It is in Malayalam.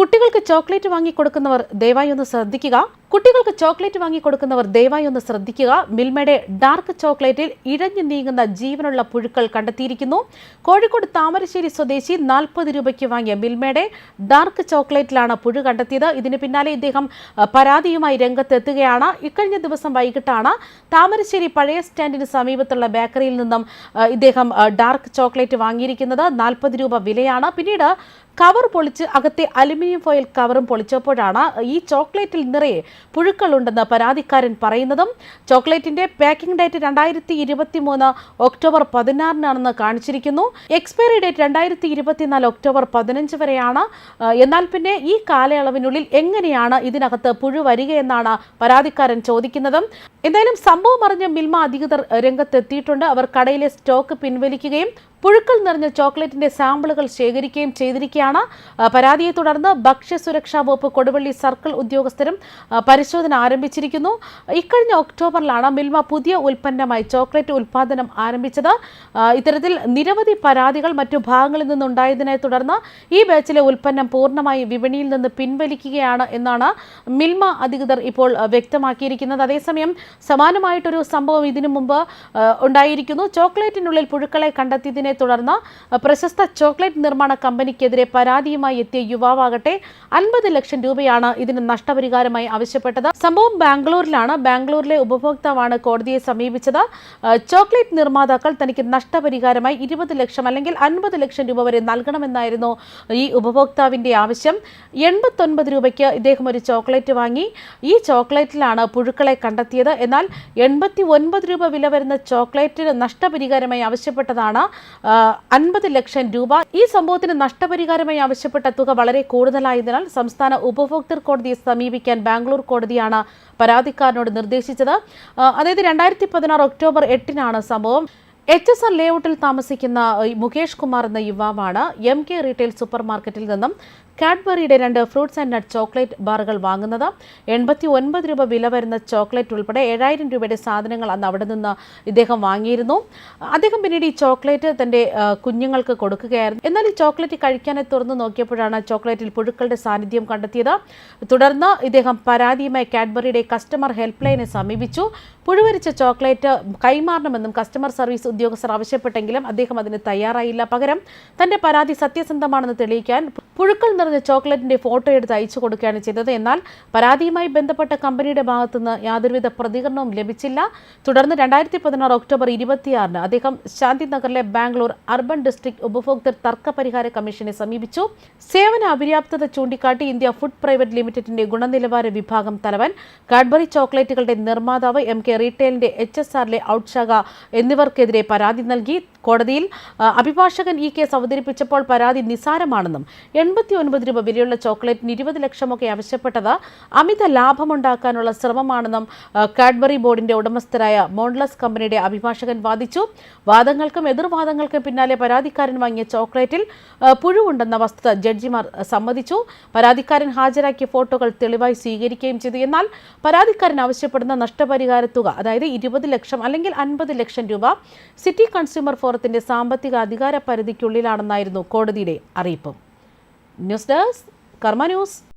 കുട്ടികൾക്ക് ചോക്ലേറ്റ് വാങ്ങി കൊടുക്കുന്നവർ ദയവായി ഒന്ന് ശ്രദ്ധിക്കുക. കുട്ടികൾക്ക് ചോക്ലേറ്റ് വാങ്ങി കൊടുക്കുന്നവർ ദയവായി ഒന്ന് ശ്രദ്ധിക്കുക. മിൽമയുടെ ഡാർക്ക് ചോക്ലേറ്റിൽ ഇഴഞ്ഞു നീങ്ങുന്ന ജീവനുള്ള പുഴുക്കൾ കണ്ടെത്തിയിരിക്കുന്നു. കോഴിക്കോട് താമരശ്ശേരി സ്വദേശി നാൽപ്പത് രൂപയ്ക്ക് വാങ്ങിയ മിൽമയുടെ ഡാർക്ക് ചോക്ലേറ്റിലാണ് പുഴു കണ്ടെത്തിയത്. ഇതിന് പിന്നാലെ ഇദ്ദേഹം പരാതിയുമായി രംഗത്തെത്തുകയാണ്. ഇക്കഴിഞ്ഞ ദിവസം വൈകിട്ടാണ് താമരശ്ശേരി പഴയ സ്റ്റാൻഡിന് സമീപത്തുള്ള ബേക്കറിയിൽ നിന്നും ഇദ്ദേഹം ഡാർക്ക് ചോക്ലേറ്റ് വാങ്ങിയിരിക്കുന്നത്. നാൽപ്പത് രൂപ വിലയാണ്. പിന്നീട് കവർ പൊളിച്ച് അകത്തെ അലുമിനിയം ഫോയിൽ കവറും പൊളിച്ചപ്പോഴാണ് ഈ ചോക്ലേറ്റിൽ നിറയെ പുഴുക്കളുണ്ടെന്ന് പരാതിക്കാരൻ പറയുന്നതും ചോക്ലേറ്റിന്റെ പാക്കിംഗ് ഡേറ്റ് രണ്ടായിരത്തി ഇരുപത്തി മൂന്ന് ഒക്ടോബർ പതിനാറിനാണെന്ന് കാണിച്ചിരിക്കുന്നു. എക്സ്പയറി ഡേറ്റ് രണ്ടായിരത്തി ഇരുപത്തിനാല് ഒക്ടോബർ പതിനഞ്ച് വരെയാണ്. എന്നാൽ പിന്നെ ഈ കാലയളവിനുള്ളിൽ എങ്ങനെയാണ് ഇതിനകത്ത് പുഴു വരികയെന്നാണ് പരാതിക്കാരൻ ചോദിക്കുന്നതും. എന്തായാലും സംഭവം അറിഞ്ഞ മിൽമ അധികൃതർ രംഗത്തെത്തിയിട്ടുണ്ട്. അവർ കടയിലെ സ്റ്റോക്ക് പിൻവലിക്കുകയും പുഴുക്കൾ നിറഞ്ഞ ചോക്ലേറ്റിന്റെ സാമ്പിളുകൾ ശേഖരിക്കുകയും ചെയ്തിരിക്കുകയാണ്. പരാതിയെ തുടർന്ന് ഭക്ഷ്യസുരക്ഷാ വകുപ്പ് കൊടുവള്ളി സർക്കിൾ ഉദ്യോഗസ്ഥരും പരിശോധന ആരംഭിച്ചിരിക്കുന്നു. ഇക്കഴിഞ്ഞ ഒക്ടോബറിലാണ് മിൽമ പുതിയ ഉൽപ്പന്നമായി ചോക്ലേറ്റ് ഉൽപ്പാദനം ആരംഭിച്ചത്. ഇത്തരത്തിൽ നിരവധി പരാതികൾ മറ്റു ഭാഗങ്ങളിൽ നിന്നുണ്ടായതിനെ തുടർന്ന് ഈ ബാച്ചിലെ ഉൽപ്പന്നം പൂർണമായി വിപണിയിൽ നിന്ന് പിൻവലിക്കുകയാണ് എന്നാണ് മിൽമ അധികൃതർ ഇപ്പോൾ വ്യക്തമാക്കിയിരിക്കുന്നത്. അതേസമയം സമാനമായിട്ടൊരു സംഭവം ഇതിനു മുമ്പ് ഉണ്ടായിരിക്കുന്നു. ചോക്ലേറ്റിനുള്ളിൽ പുഴുക്കളെ കണ്ടെത്തിയതിനെ തുടർന്ന് പ്രശസ്ത ചോക്ലേറ്റ് നിർമ്മാണ കമ്പനിക്കെതിരെ പരാതിയുമായി എത്തിയ യുവാവാകട്ടെ അൻപത് ലക്ഷം രൂപയാണ് ഇതിന് നഷ്ടപരിഹാരമായി ആവശ്യപ്പെട്ടത്. സംഭവം ബാംഗ്ലൂരിലാണ്. ബാംഗ്ലൂരിലെ ഉപഭോക്താവാണ് കോടതിയെ സമീപിച്ചത്. ചോക്ലേറ്റ് നിർമ്മാതാക്കൾ തനിക്ക് നഷ്ടപരിഹാരമായി ഇരുപത് ലക്ഷം അല്ലെങ്കിൽ അൻപത് ലക്ഷം രൂപ വരെ നൽകണമെന്നായിരുന്നു ഈ ഉപഭോക്താവിന്റെ ആവശ്യം. എൺപത്തൊൻപത് രൂപയ്ക്ക് ഇദ്ദേഹം ഒരു ചോക്ലേറ്റ് വാങ്ങി. ഈ ചോക്ലേറ്റിലാണ് പുഴുക്കളെ കണ്ടെത്തിയത്. എന്നാൽ എൺപത്തി ഒൻപത് രൂപ വില വരുന്ന ചോക്ലേറ്റിന് നഷ്ടപരിഹാരമായി ആവശ്യപ്പെട്ടതാണ് അൻപത് ലക്ഷം രൂപ. ഈ സംഭവത്തിന് നഷ്ടപരിഹാരമായി ആവശ്യപ്പെട്ട തുക വളരെ കൂടുതലായതിനാൽ സംസ്ഥാന ഉപഭോക്തൃ കോടതിയെ സമീപിക്കാൻ ബാംഗ്ലൂർ കോടതിയാണ് പരാതിക്കാരനോട് നിർദ്ദേശിച്ചത്. അതായത് രണ്ടായിരത്തി പതിനാറ് ഒക്ടോബർ എട്ടിനാണ് സംഭവം. എച്ച് എസ് ആർ ലേഔട്ടിൽ താമസിക്കുന്ന മുകേഷ് കുമാർ എന്ന യുവാവാണ് എം കെ റീറ്റെയിൽ സൂപ്പർ മാർക്കറ്റിൽ നിന്നും കാഡ്ബറിയുടെ രണ്ട് ഫ്രൂട്ട്സ് ആൻഡ് നട്ട് ചോക്ലേറ്റ് ബാറുകൾ വാങ്ങുന്നത്. എൺപത്തി ഒൻപത് രൂപ വില വരുന്ന ചോക്ലേറ്റ് ഉൾപ്പെടെ ഏഴായിരം രൂപയുടെ സാധനങ്ങൾ അന്ന് അവിടെ നിന്ന് ഇദ്ദേഹം വാങ്ങിയിരുന്നു. അദ്ദേഹം പിന്നീട് ഈ ചോക്ലേറ്റ് തന്റെ കുഞ്ഞുങ്ങൾക്ക് കൊടുക്കുകയായിരുന്നു. എന്നാൽ ഈ ചോക്ലേറ്റ് കഴിക്കാനെ തുറന്നു നോക്കിയപ്പോഴാണ് ചോക്ലേറ്റിൽ പുഴുക്കളുടെ സാന്നിധ്യം കണ്ടെത്തിയത്. തുടർന്ന് ഇദ്ദേഹം പരാതിയുമായി കാഡ്ബറിയുടെ കസ്റ്റമർ ഹെൽപ്പ് ലൈനെ സമീപിച്ചു. പുഴുവരിച്ച ചോക്ലേറ്റ് കൈമാറണമെന്നും കസ്റ്റമർ സർവീസ് ഉദ്യോഗസ്ഥർ ആവശ്യപ്പെട്ടെങ്കിലും അദ്ദേഹം അതിന് തയ്യാറായില്ല. പകരം തന്റെ പരാതി സത്യസന്ധമാണെന്ന് തെളിയിക്കാൻ പുഴുക്കൾ നിറഞ്ഞ ചോക്ലേറ്റിന്റെ ഫോട്ടോ എടുത്ത് അയച്ചു കൊടുക്കുകയാണ് ചെയ്തത്. എന്നാൽ പരാതിയുമായി ബന്ധപ്പെട്ട കമ്പനിയുടെ ഭാഗത്തുനിന്ന് യാതൊരുവിധ പ്രതികരണവും ലഭിച്ചില്ല. തുടർന്ന് രണ്ടായിരത്തി പതിനാറ് ഒക്ടോബർ ഇരുപത്തിയാറിന് അദ്ദേഹം ശാന്തിനഗറിലെ ബാംഗ്ലൂർ അർബൻ ഡിസ്ട്രിക്ട് ഉപഭോക്തൃ തർക്ക പരിഹാര കമ്മീഷനെ സമീപിച്ചു. സേവന അപര്യാപ്തത ചൂണ്ടിക്കാട്ടി ഇന്ത്യ ഫുഡ് പ്രൈവറ്റ് ലിമിറ്റഡിന്റെ ഗുണനിലവാര വിഭാഗം തലവൻ കാഡ്ബറി ചോക്ലേറ്റുകളുടെ നിർമ്മാതാവ് എം കെ റീറ്റെയിലിന്റെ എച്ച് എസ് ആറിലെ ഔട്ട്ശാഖ എന്നിവർക്കെതിരെ പരാതി നൽകി കോടതിയിൽ അഭിഭാഷകൻ ഈ കേസ് അവതരിപ്പിച്ചപ്പോൾ പരാതി നിസാരമാണെന്നും എൺപത്തി ഒൻപത് രൂപ വിലയുള്ള ചോക്ലേറ്റിന് ഇരുപത് ലക്ഷമൊക്കെ ആവശ്യപ്പെട്ടത് അമിത ലാഭമുണ്ടാക്കാനുള്ള ശ്രമമാണെന്നും കാഡ്ബറി ബോർഡിന്റെ ഉടമസ്ഥരായ മോൺലസ് കമ്പനിയുടെ അഭിഭാഷകൻ വാദിച്ചു. വാദങ്ങൾക്കും എതിർവാദങ്ങൾക്കും പിന്നാലെ പരാതിക്കാരൻ വാങ്ങിയ ചോക്ലേറ്റിൽ പുഴുവുണ്ടെന്ന വസ്തുത ജഡ്ജിമാർ സമ്മതിച്ചു. പരാതിക്കാരൻ ഹാജരാക്കിയ ഫോട്ടോകൾ തെളിവായി സ്വീകരിക്കുകയും ചെയ്തു. എന്നാൽ പരാതിക്കാരൻ ആവശ്യപ്പെടുന്ന നഷ്ടപരിഹാര തുക അതായത് ഇരുപത് ലക്ഷം അല്ലെങ്കിൽ അൻപത് ലക്ഷം രൂപ സിറ്റി കൺസ്യൂമർ ഫോറത്തിന്റെ സാമ്പത്തിക അധികാര പരിധിക്കുള്ളിലാണെന്നായിരുന്നു കോടതിയുടെ അറിയിപ്പ്. ന്യൂസ് ഡെസ്ക് കർമ്മ ന്യൂസ്